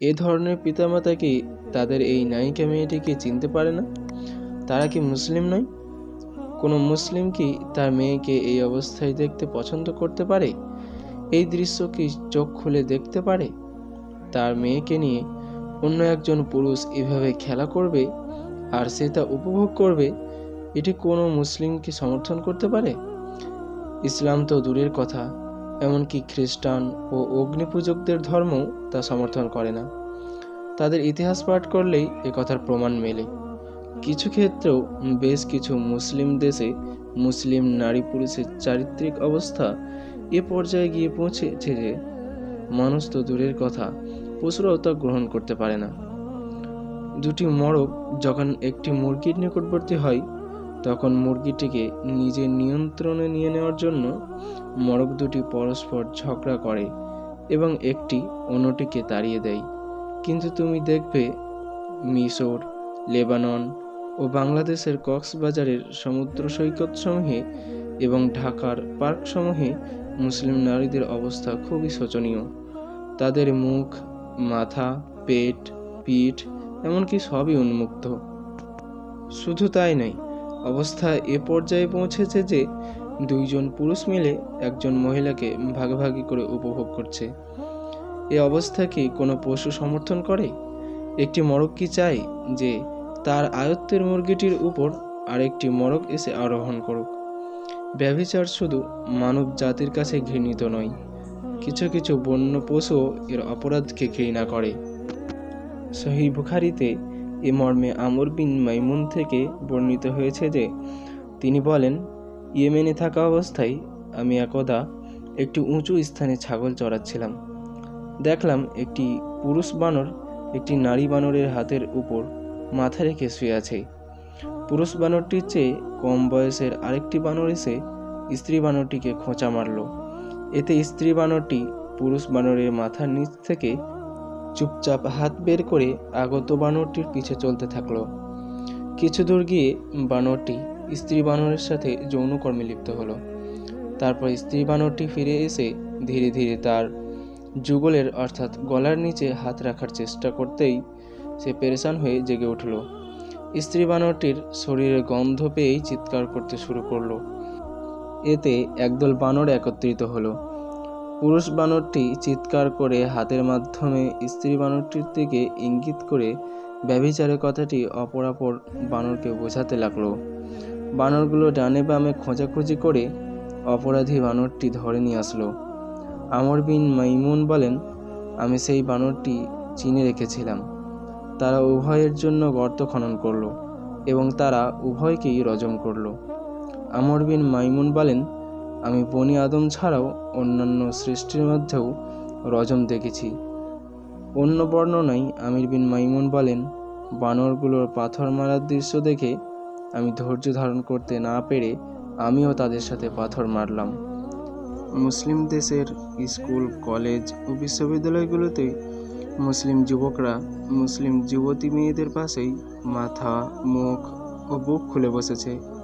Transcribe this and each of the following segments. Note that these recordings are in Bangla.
এ ধরনের পিতামাতা কি তাদের এই নায়িকা মেয়েটিকে চিনতে পারে না? তারা কি মুসলিম নয়? কোনো মুসলিম কি তার মেয়েকে এই অবস্থায় দেখতে পছন্দ করতে পারে? এই দৃশ্য কি চোখ খুলে দেখতে পারে? তার মেয়েকে নিয়ে অন্য একজন পুরুষ এভাবে খেলা করবে আর সে তা উপভোগ করবে, এটি কোনো মুসলিমকে সমর্থন করতে পারে? ইসলাম তো দূরের কথা। এমনকি খ্রিস্টান ও অগ্নিপূজকদের ধর্ম তা সমর্থন করে না। তাদের ইতিহাস পাঠ করলেই এ কথার প্রমাণ মেলে। কিছু ক্ষেত্রেও বেশ কিছু মুসলিম দেশে মুসলিম নারী পুরুষের চারিত্রিক অবস্থা এ পর্যায়ে গিয়ে পৌঁছেছে যে মানুষ তো দূরের কথা, পশুরাও তা গ্রহণ করতে পারে না। দুটি মরক যখন একটি মুরগির নিকটবর্তী হয় তখন মুরগিটিকে নিজের নিয়ন্ত্রণে নিয়ে নেওয়ার জন্য মরক দুটি পরস্পর ঝগড়া করে এবং একটি অন্যটিকে তাড়িয়ে দেয়। কিন্তু তুমি দেখবে, মিশর, লেবানন ও বাংলাদেশের কক্সবাজারের সমুদ্র সৈকতসমূহে এবং ঢাকার পার্কসমূহে মুসলিম নারীদের অবস্থা খুবই শোচনীয়। তাদের মুখ, মাথা, পেট, পিঠ, এমনকি সবই উন্মুক্ত। শুধু তাই নয় অবস্থা এ পর্যায়ে পৌঁছেছে যে দুইজন পুরুষ মিলে একজন মহিলাকে ভাগাভাগি করে উপভোগ করছে। এ অবস্থা কি কোনো পশু সমর্থন করে? একটি মরক কি চায় যে তার আয়ত্তের মুরগিটির উপর আরেকটি মরক এসে আরোহণ করুক? ব্যভিচার শুধু মানব জাতির কাছে ঘৃণিত নয়, কিছু কিছু বন্য পশুও এর অপরাধকে ঘৃণা করে। সহি বুখারিতে এ মর্মে আমর বিন মাইমুন থেকে বর্ণিত হয়েছে যে, তিনি বলেন, ইয়েমেনে থাকা অবস্থায় আমি একদা একটি উঁচু স্থানে ছাগল চড়াচ্ছিলাম। দেখলাম একটি পুরুষ বানর একটি নারী বানরের হাতের উপর মাথা রেখে শুয়ে আছে। পুরুষ বানরটির চেয়ে কম বয়সের আরেকটি বানর এসে স্ত্রী বানরটিকে খোঁচা মারল। এতে স্ত্রী বানরটি পুরুষ বানরের মাথার নিচ থেকে চুপচাপ হাত বের করে আগত বানরটির পিছে চলতে থাকল। কিছু দূর গিয়ে বানরটি স্ত্রী বানরের সাথে যৌনকর্মে লিপ্ত হলো। তারপর স্ত্রী বানরটি ফিরে এসে ধীরে ধীরে তার যুগলের, অর্থাৎ গলার নিচে হাত রাখার চেষ্টা করতেই সে পেরেশান হয়ে জেগে উঠল। স্ত্রী বানরটির শরীরে গন্ধ পেয়েই চিৎকার করতে শুরু করল। এতে একদল বানর একত্রিত হলো। পুরুষ বানরটি চিৎকার করে হাতের মাধ্যমে স্ত্রী বানরটির দিকে ইঙ্গিত করে ব্যভিচারের কথাটি অপরাপর বানরকে বোঝাতে লাগল। বানরগুলো ডানে বামে খোঁজাখুঁজি করে অপরাধী বানরটি ধরে নিয়ে আসলো। আমর বিন মাইমুন বলেন, আমি সেই বানরটি চিনে রেখেছিলাম। তারা উভয়ের জন্য গর্ত খনন করল এবং তারা উভয়কেই রজম করল। আমর বিন মাইমুন বলেন আমি বনি আদম ছাড়াও অন্যান্য সৃষ্টির মধ্যেও রজম দেখেছি। অন্য বর্ণনায় আমির বিন মাইমুন বলেন, বানরগুলোর পাথর মারার দৃশ্য দেখে আমি ধৈর্য ধারণ করতে না পেরে আমিও তাদের সাথে পাথর মারলাম। মুসলিম দেশের স্কুল, কলেজ ও বিশ্ববিদ্যালয়গুলোতে মুসলিম যুবকরা মুসলিম যুবতী মেয়েদের পাশেই মাথা, মুখ ও বুক খুলে বসেছে।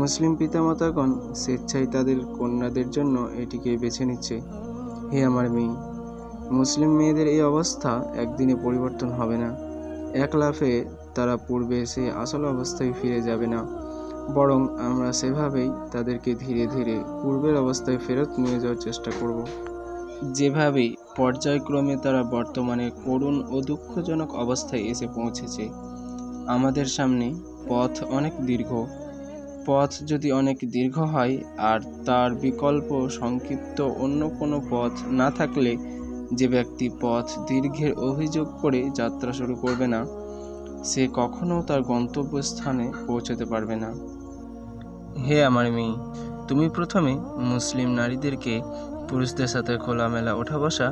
মুসলিম পিতামাতাগণ স্বেচ্ছায় তাদের কন্যাদের জন্য এটিকে বেছে নিচ্ছে। হে আমার মেয়ে, মুসলিম মেয়েদের এই অবস্থা একদিনে পরিবর্তন হবে না। এক লাফে তারা পূর্বে সে আসল অবস্থায় ফিরে যাবে না। বরং আমরা সেভাবেই তাদেরকে ধীরে ধীরে পূর্বের অবস্থায় ফেরত নিয়ে যাওয়ার চেষ্টা করব। যেভাবে পর্যায়ক্রমে তারা বর্তমানে করুণ ও দুঃখজনক অবস্থায় এসে পৌঁছেছে, আমাদের সামনে পথ অনেক দীর্ঘ। পথ যদি অনেক দীর্ঘ হয় আর তার বিকল্প সংক্ষিপ্ত অন্য কোনো পথ না থাকলে যে ব্যক্তি পথ দীর্ঘের অভিযোগ করে যাত্রা শুরু করবে না, সে কখনও তার গন্তব্যস্থানে পৌঁছতে পারবে না। হে আমার মেয়ে, তুমি প্রথমে মুসলিম নারীদেরকে পুরুষদের সাথে খোলামেলা ওঠা বসা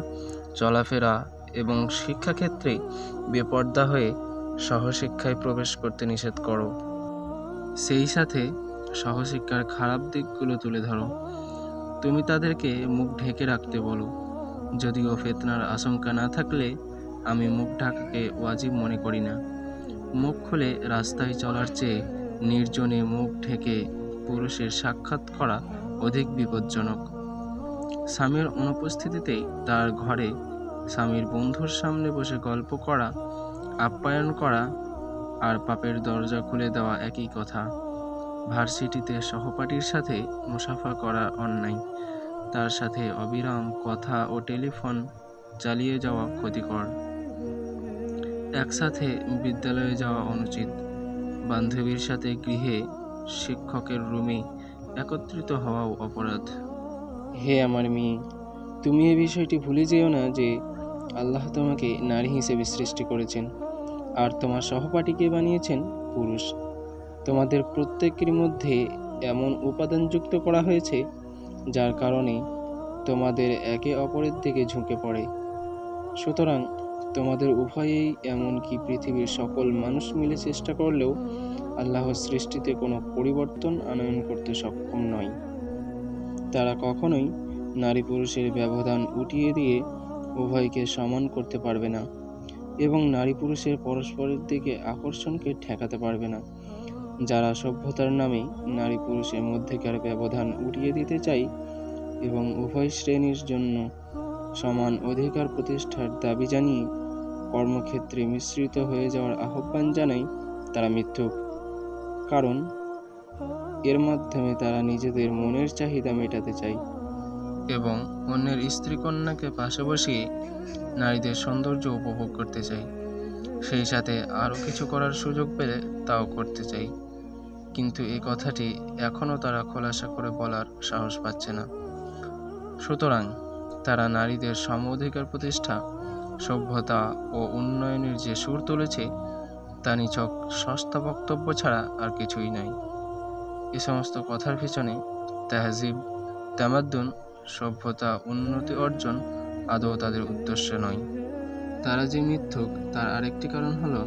চলাফেরা এবং শিক্ষাক্ষেত্রে বেপর্দা হয়ে সহশিক্ষায় প্রবেশ করতে নিষেধ করো। সেই সাথে সহশিক্ষার খারাপ দিকগুলো তুলে ধরো। তুমি তাদেরকে মুখ ঢেকে রাখতে বলো। যদিও ফেতনার আশঙ্কা না থাকলে আমি মুখ ঢাকাকে ওয়াজিব মনে করি না। মুখ খুলে রাস্তায় চলার চেয়ে নির্জনে মুখ ঢেকে পুরুষের সাক্ষাৎ করা অধিক বিপজ্জনক। স্বামীর অনুপস্থিতিতেই তার ঘরে স্বামীর বন্ধুর সামনে বসে গল্প করা, আপ্যায়ন করা আর পাপের দরজা খুলে দেওয়া একই কথা। ভার্সিটিতে সহপাঠীর সাথে মুসাফা করা অন্যায়। তার সাথে অবিরাম কথা ও টেলিফোন চালিয়ে যাওয়া ক্ষতিকর। একসাথে বিদ্যালয়ে যাওয়া অনুচিত। বান্ধবীর সাথে গৃহে শিক্ষকের রুমে একত্রিত হওয়াও অপরাধ। হে আমার মেয়ে, তুমি এই বিষয়টি ভুলে যেও না যে আল্লাহ তোমাকে নারী হিসেবে সৃষ্টি করেছেন। আর তোমার সহপাঠীকে বানিয়েছেন পুরুষ। তোমাদের প্রত্যেকের মধ্যে এমন উপাদান যুক্ত করা হয়েছে, যার কারণে তোমাদের একে অপরের দিকে ঝুঁকে পড়ে। সুতরাং তোমাদের উভয়েই এমনকি পৃথিবীর সকল মানুষ মিলে চেষ্টা করলেও আল্লাহর সৃষ্টিতে কোনো পরিবর্তন আনয়ন করতে সক্ষম নয়। তারা কখনোই নারী পুরুষের ব্যবধান উঠিয়ে দিয়ে উভয়কে সমান করতে পারবে না। এবং নারী পুরুষের পরস্পরের দিকে আকর্ষণকে ঠেকাতে পারবে না। যারা সভ্যতার নামে নারী পুরুষের মধ্যেকার ব্যবধান উঠিয়ে দিতে চাই এবং উভয় শ্রেণির জন্য সমান অধিকার প্রতিষ্ঠার দাবি জানিয়ে কর্মক্ষেত্রে মিশ্রিত হয়ে যাওয়ার আহ্বান জানাই তারা মিথ্যুক। কারণ এর মাধ্যমে তারা নিজেদের মনের চাহিদা মেটাতে চায়। এবং অন্যের স্ত্রী কন্যাকে পাশে বসিয়ে নারীদের সৌন্দর্য উপভোগ করতে চাই। সেই সাথে আরও কিছু করার সুযোগ পেলে তাও করতে চাই। কিন্তু এই কথাটি এখনও তারা খোলাসা করে বলার সাহস পাচ্ছে না। সুতরাং তারা নারীদের সম অধিকার প্রতিষ্ঠা, সভ্যতা ও উন্নয়নের যে সুর তুলেছে, তা নিছক সস্তা বক্তব্য ছাড়া আর কিছুই নয় এ সমস্ত কথার পিছনে তেহজিব, তামাদ্দুন সভ্যতা উন্নতি অর্জন আদৌ তাদের উদ্দেশ্য নয়। তারা যে মিথ্যুক, তার আরেকটি কারণ হলো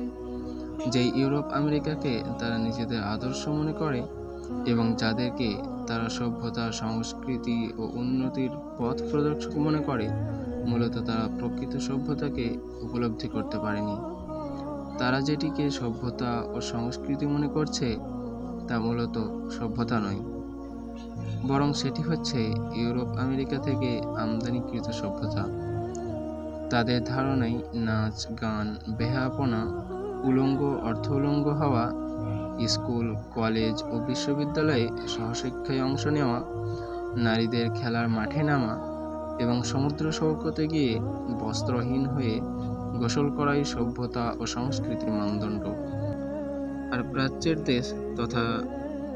যে ইউরোপ আমেরিকাকে তারা নিজেদের আদর্শ মনে করে এবং যাদেরকে তারা সভ্যতা, সংস্কৃতি ও উন্নতির পথ প্রদর্শক মনে করে, মূলত তারা প্রকৃত সভ্যতাকে উপলব্ধি করতে পারেনি। তারা যেটিকে সভ্যতা ও সংস্কৃতি মনে করছে, তা মূলত সভ্যতা নয়। বরং সেটি হচ্ছে ইউরোপ আমেরিকা থেকে আমদানিকৃত সভ্যতা। তাদের ধারণায় নাচ, গান বেহাপনা উলঙ্গ, অর্থ উলঙ্গ হওয়া, স্কুল, কলেজ ও বিশ্ববিদ্যালয়ে সহশিক্ষায় অংশ নেওয়া, নারীদের খেলার মাঠে নামা এবং সমুদ্র সৈকতে গিয়ে বস্ত্রহীন হয়ে গোসল করাই সভ্যতা ও সংস্কৃতির মানদণ্ড। আর প্রাচ্যের দেশ তথা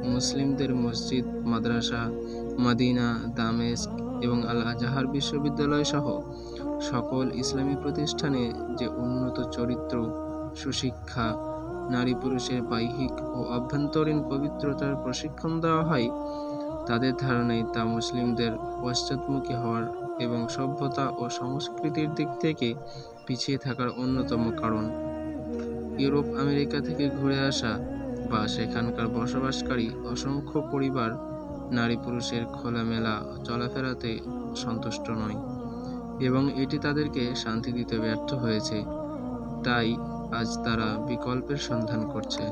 মুসলিমদের মসজিদ, মাদ্রাসা, মদিনা, দামেস্ক এবং আল আজাহার বিশ্ববিদ্যালয় সহ সকল ইসলামী প্রতিষ্ঠানে যে উন্নত চরিত্র, সুশিক্ষা, নারী পুরুষের বাহ্যিক ও অভ্যন্তরীণ পবিত্রতার প্রশিক্ষণ দেওয়া হয়, তাদের ধারণায় তা মুসলিমদের পশ্চাৎমুখী হওয়ার এবং সভ্যতা ও সংস্কৃতির দিক থেকে পিছিয়ে থাকার অন্যতম কারণ। ইউরোপ, আমেরিকা থেকে ঘুরে আসা বা সেখানকার বসবাসকারী অসংখ্য পরিবার নারী পুরুষের খোলামেলা চলাফেরাতে সন্তুষ্ট নয় এবং এটি তাদেরকে শান্তি দিতে ব্যর্থ হয়েছে। তাই আজ তারা বিকল্পের সন্ধান করছে।